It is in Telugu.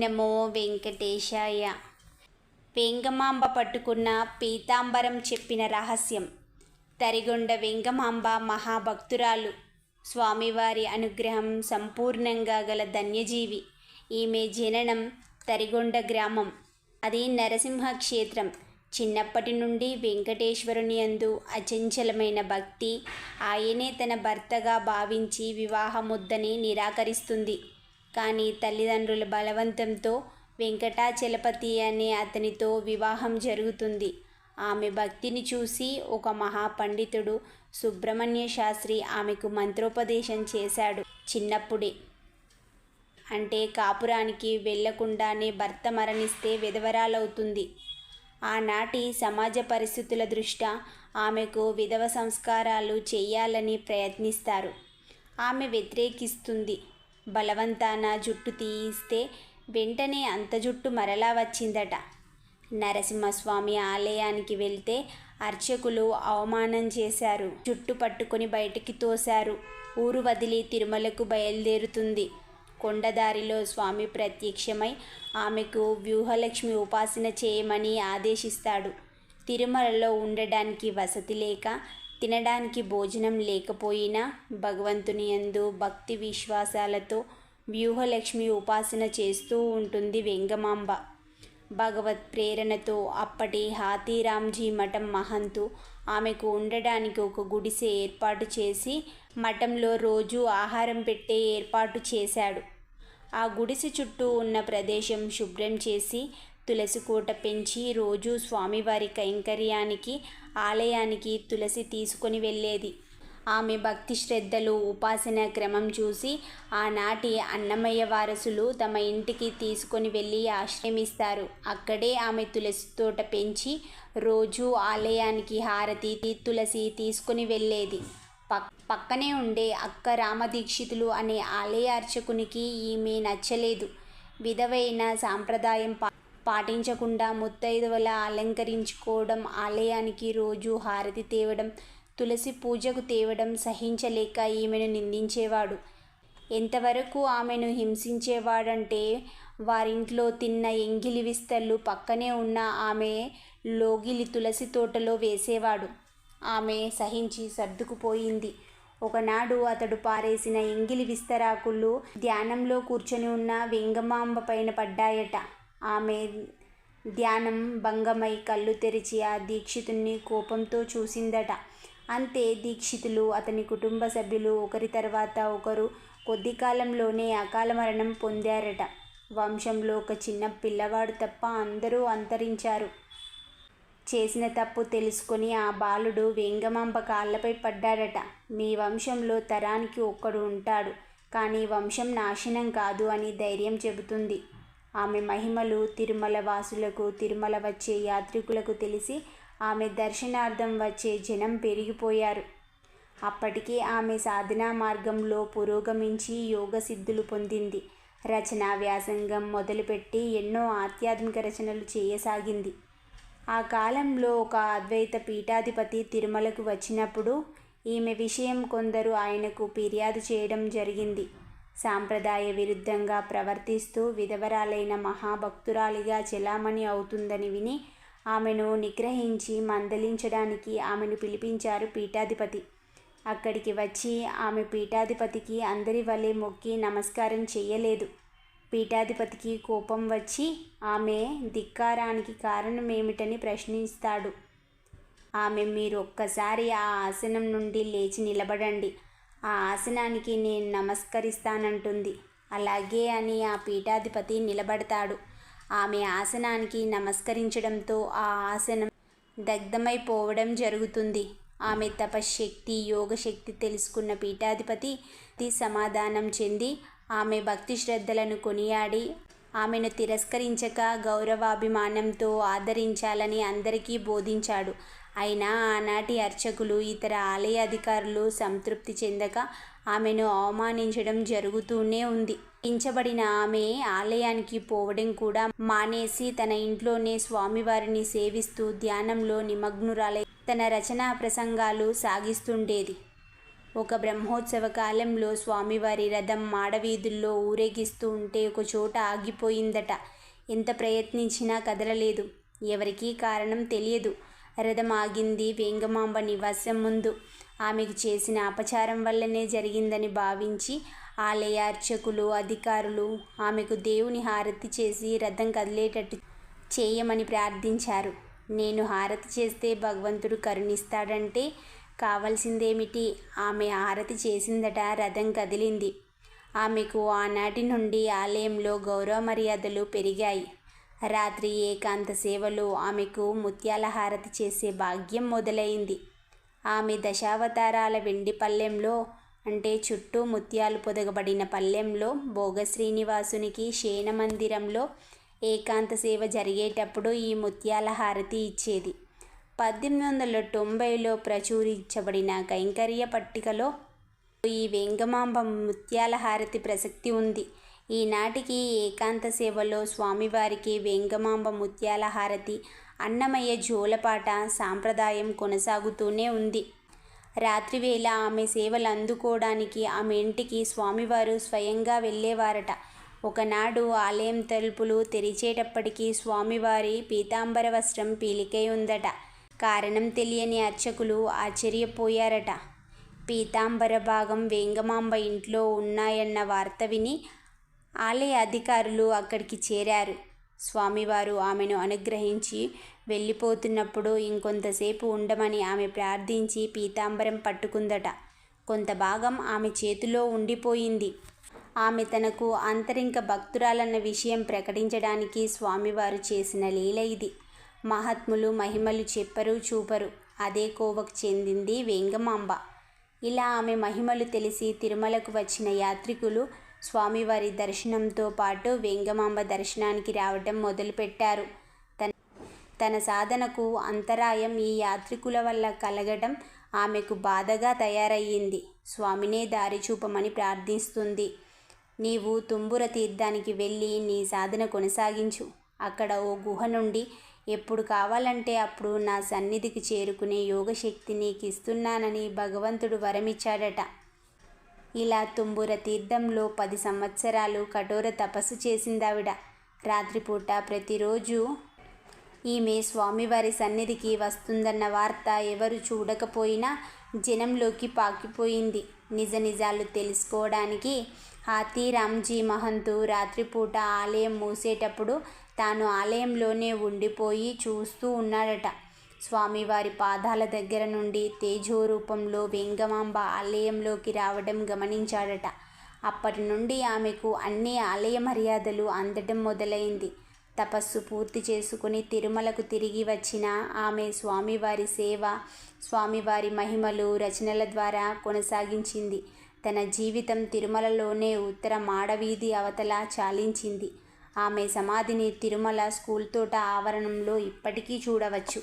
నమో వెంకటేశాయ. వెంగమాంబ పట్టుకున్న పీతాంబరం చెప్పిన రహస్యం. తరిగొండ వెంగమాంబ మహాభక్తురాలు. స్వామివారి అనుగ్రహం సంపూర్ణంగా గల ధన్యజీవి. ఈమె జననం తరిగొండ గ్రామం. అది నరసింహ క్షేత్రం చిన్నప్పటి నుండి వెంకటేశ్వరుని యందు అచంచలమైన భక్తి ఆయనే తన భర్తగా భావించి వివాహముద్దని నిరాకరిస్తుంది. కానీ తల్లిదండ్రుల బలవంతంతో వెంకటాచలపతి అనే అతనితో వివాహం జరుగుతుంది. ఆమె భక్తిని చూసి ఒక మహాపండితుడు సుబ్రహ్మణ్య శాస్త్రి ఆమెకు మంత్రోపదేశం చేశాడు. చిన్నప్పుడే. అంటే కాపురానికి వెళ్ళకుండానే భర్త మరణిస్తే విధవరాలవుతుంది. ఆనాటి సమాజ పరిస్థితుల దృష్ట్యా ఆమెకు విధవ సంస్కారాలు చేయాలని ప్రయత్నిస్తారు. ఆమె వ్యతిరేకిస్తుంది. బలవంతాన జుట్టు తీయిస్తే వెంటనే అంత జుట్టు మరలా వచ్చిందట. నరసింహస్వామి ఆలయానికి వెళ్తే అర్చకులు అవమానం చేశారు. జుట్టు పట్టుకొని బయటికి తోశారు. ఊరు వదిలి తిరుమలకు బయలుదేరుతుంది. కొండదారిలో స్వామి ప్రత్యక్షమై ఆమెకు వ్యూహలక్ష్మి ఉపాసన చేయమని ఆదేశిస్తాడు. తిరుమలలో ఉండడానికి వసతి లేక తినడానికి భోజనం లేకపోయినా భగవంతుని యందు భక్తి విశ్వాసాలతో వ్యూహలక్ష్మి ఉపాసన చేస్తూ ఉంటుంది వెంగమాంబ. భగవత్ ప్రేరణతో అప్పటి హాతీరామ్జీ మఠం మహంతు ఆమెకు ఉండడానికి ఒక గుడిసె ఏర్పాటు చేసి మఠంలో రోజు ఆహారం పెట్టే ఏర్పాటు చేశాడు. ఆ గుడిసె చుట్టూ ఉన్న ప్రదేశం శుభ్రం చేసి తులసి కోట పెంచి రోజు స్వామివారి కైంకర్యానికి ఆలయానికి తులసి తీసుకొని వెళ్ళేది. ఆమె భక్తి శ్రద్ధలు ఉపాసన క్రమం చూసి ఆనాటి అన్నమయ్య వారసులు తమ ఇంటికి తీసుకొని వెళ్ళి ఆశ్రమిస్తారు. అక్కడే ఆమె తులసి తోట పెంచి రోజు ఆలయానికి హారతి తులసి తీసుకొని వెళ్ళేది. పక్ పక్కనే ఉండే అక్క రామదీక్షితులు అనే ఆలయ అర్చకునికి ఈమె నచ్చలేదు. విధవైన సాంప్రదాయం పా పాటించకుండా ముత్తైదువల అలంకరించుకోవడం ఆలయానికి రోజు హారతి తేవడం తులసి పూజకు తేవడం సహించలేక ఈమెను నిందించేవాడు. ఎంతవరకు ఆమెను హింసించేవాడంటే వారింట్లో తిన్న ఎంగిలి విస్తళ్ళు పక్కనే ఉన్న ఆమె లోగిలి తులసి తోటలో వేసేవాడు. ఆమె సహించి సర్దుకుపోయింది. ఒకనాడు అతడు పారేసిన ఎంగిలి విస్తరాకులు ధ్యానంలో కూర్చొని ఉన్న వెంగమాంబ పైన పడ్డాయట. ఆమె ధ్యానం భంగమై కళ్ళు తెరిచి ఆ దీక్షితుణ్ణి కోపంతో చూసిందట. అంతే దీక్షితులు అతని కుటుంబ సభ్యులు ఒకరి తర్వాత ఒకరు కొద్ది కాలంలోనే అకాల మరణం పొందారట. వంశంలో ఒక చిన్న పిల్లవాడు తప్ప అందరూ అంతరించారు. చేసిన తప్పు తెలుసుకొని ఆ బాలుడు వెంగమాంబ కాళ్ళపై పడ్డాడట. మీ వంశంలో తరానికి ఒక్కడు ఉంటాడు కానీ వంశం నాశనం కాదు అని ధైర్యం చెబుతుంది. ఆమె మహిమలు తిరుమల వాసులకు తిరుమల వచ్చే యాత్రికులకు తెలిసి ఆమె దర్శనార్థం వచ్చే జనం పెరిగిపోయారు. అప్పటికే ఆమె సాధనా మార్గంలో పురోగమించి యోగ సిద్ధులు పొందింది. రచన వ్యాసంగం మొదలుపెట్టి ఎన్నో ఆధ్యాత్మిక రచనలు చేయసాగింది. ఆ కాలంలో ఒక అద్వైత పీఠాధిపతి తిరుమలకు వచ్చినప్పుడు ఈమె విషయం కొందరు ఆయనకు ఫిర్యాదు చేయడం జరిగింది. సాంప్రదాయ విరుద్ధంగా ప్రవర్తిస్తూ విధవరాలైన మహాభక్తురాలిగా చెలామణి అవుతుందని విని ఆమెను నిగ్రహించి మందలించడానికి ఆమెను పిలిపించారు పీఠాధిపతి. అక్కడికి వచ్చి ఆమె పీఠాధిపతికి అందరి వలె మొక్కి నమస్కారం చేయలేదు. పీఠాధిపతికి కోపం వచ్చి ఆమె ధిక్కారానికి కారణమేమిటని ప్రశ్నిస్తాడు. ఆమె మీరు ఒక్కసారి ఆ ఆసనం నుండి లేచి నిలబడండి. ఆ ఆసనానికి నేను నమస్కరిస్తానంటుంది. అలాగే అని ఆ పీఠాధిపతి నిలబడతాడు. ఆమె ఆసనానికి నమస్కరించడంతో ఆ ఆసనం దగ్ధమైపోవడం జరుగుతుంది. ఆమె తపశ్శక్తి యోగశక్తి తెలుసుకున్న పీఠాధిపతి సమాధానం చెంది ఆమె భక్తి శ్రద్ధలను కొనియాడి ఆమెను తిరస్కరించక గౌరవాభిమానంతో ఆదరించాలని అందరికీ బోధించాడు. అయినా ఆనాటి అర్చకులు ఇతర ఆలయ అధికారులు సంతృప్తి చెందక ఆమెను అవమానించడం జరుగుతూనే ఉంది. హించబడిన ఆమె ఆలయానికి పోవడం కూడా మానేసి తన ఇంట్లోనే స్వామివారిని సేవిస్తూ ధ్యానంలో నిమగ్నురాలై తన రచనా ప్రసంగాలు సాగిస్తుండేది. ఒక బ్రహ్మోత్సవ కాలంలో స్వామివారి రథం మాడవీధుల్లో ఊరేగిస్తూ ఉంటే ఒక చోట ఆగిపోయిందట. ఎంత ప్రయత్నించినా కదలలేదు. ఎవరికీ కారణం తెలియదు. రథం ఆగింది వేంగమాంబ నివాసం ముందు. ఆమెకు చేసిన అపచారం వల్లనే జరిగిందని భావించి ఆలయ అర్చకులు అధికారులు ఆమెకు దేవుని హారతి చేసి రథం కదిలేటట్టు చేయమని ప్రార్థించారు. నేను హారతి చేస్తే భగవంతుడు కరుణిస్తాడంటే కావలసిందేమిటి? ఆమె హారతి చేసిందట రథం కదిలింది. ఆమెకు ఆనాటి నుండి ఆలయంలో గౌరవ మర్యాదలు పెరిగాయి. రాత్రి ఏకాంత సేవలో ఆమెకు ముత్యాల హారతి చేసే భాగ్యం మొదలైంది. ఆమె దశావతారాల వెండి పల్లెంలో అంటే చుట్టూ ముత్యాలు పొదగబడిన పల్లెంలో భోగ శ్రీనివాసునికి శయన మందిరంలో ఏకాంత సేవ జరిగేటప్పుడు ఈ ముత్యాల హారతి ఇచ్చేది. పద్దెనిమిది వందల తొంభైలో ప్రచురించబడిన కైంకర్య పట్టికలో ఈ వెంగమాంబ ముత్యాల హారతి ప్రసక్తి ఉంది. ఈనాటికి ఏకాంత సేవలో స్వామివారికి వెంగమాంబ ముత్యాల హారతి అన్నమయ్య జోలపాట సాంప్రదాయం కొనసాగుతూనే ఉంది. రాత్రివేళ ఆమె సేవలు అందుకోవడానికి ఆమె ఇంటికి స్వామివారు స్వయంగా వెళ్ళేవారట. ఒకనాడు ఆలయం తలుపులు తెరిచేటప్పటికీ స్వామివారి పీతాంబర వస్త్రం పీలికై ఉందట. కారణం తెలియని అర్చకులు ఆశ్చర్యపోయారట. పీతాంబర భాగం వేంగమాంబ ఇంట్లో ఉన్నాయన్న వార్త విని ఆలయ అధికారులు అక్కడికి చేరారు. స్వామివారు ఆమెను అనుగ్రహించి వెళ్ళిపోతున్నప్పుడు ఇంకొంతసేపు ఉండమని ఆమె ప్రార్థించి పీతాంబరం పట్టుకుందట. కొంత భాగం ఆమె చేతిలో ఉండిపోయింది. ఆమె తనకు అంతరింక భక్తురాలన్న విషయం ప్రకటించడానికి స్వామివారు చేసిన లీల ఇది. మహాత్ములు మహిమలు చెప్పరు చూపరు. అదే కోవకు చెందింది వేంగమాంబ. ఇలా ఆమె మహిమలు తెలిసి తిరుమలకు వచ్చిన యాత్రికులు స్వామివారి దర్శనంతో పాటు వెంగమాంబ దర్శనానికి రావటం మొదలుపెట్టారు. తన తన సాధనకు అంతరాయం ఈ యాత్రికుల వల్ల కలగడం ఆమెకు బాధగా తయారయ్యింది. స్వామినే దారి చూపమని ప్రార్థిస్తుంది. నీవు తుంబుర తీర్థానికి వెళ్ళి నీ సాధన కొనసాగించు. అక్కడ ఓ గుహ నుండి ఎప్పుడు కావాలంటే అప్పుడు నా సన్నిధికి చేరుకునే యోగశక్తి నీకు ఇస్తున్నానని భగవంతుడు వరమిచ్చాడట. ఇలా తుంబుర తీర్థంలో పది సంవత్సరాలు కఠోర తపస్సు చేసిందావిడ. రాత్రిపూట ప్రతిరోజు ఈమె స్వామివారి సన్నిధికి వస్తుందన్న వార్త ఎవరు చూడకపోయినా జనంలోకి పాకిపోయింది. నిజ నిజాలు తెలుసుకోవడానికి హాతీరామ్జీ మహంతు రాత్రిపూట ఆలయం మూసేటప్పుడు తాను ఆలయంలోనే ఉండిపోయి చూస్తూ ఉన్నాడట. స్వామివారి పాదాల దగ్గర నుండి తేజోరూపంలో వెంగమాంబ ఆలయంలోకి రావడం గమనించాడట. అప్పటి నుండి ఆమెకు అన్ని ఆలయ మర్యాదలు అందడం మొదలైంది. తపస్సు పూర్తి చేసుకుని తిరుమలకు తిరిగి వచ్చిన ఆమె స్వామివారి సేవ స్వామివారి మహిమలు రచనల ద్వారా కొనసాగించింది. తన జీవితం తిరుమలలోనే ఉత్తర మాడవీధి అవతల చాలించింది. ఆమె సమాధిని తిరుమల స్కూల్ తోట ఆవరణంలో ఇప్పటికీ చూడవచ్చు.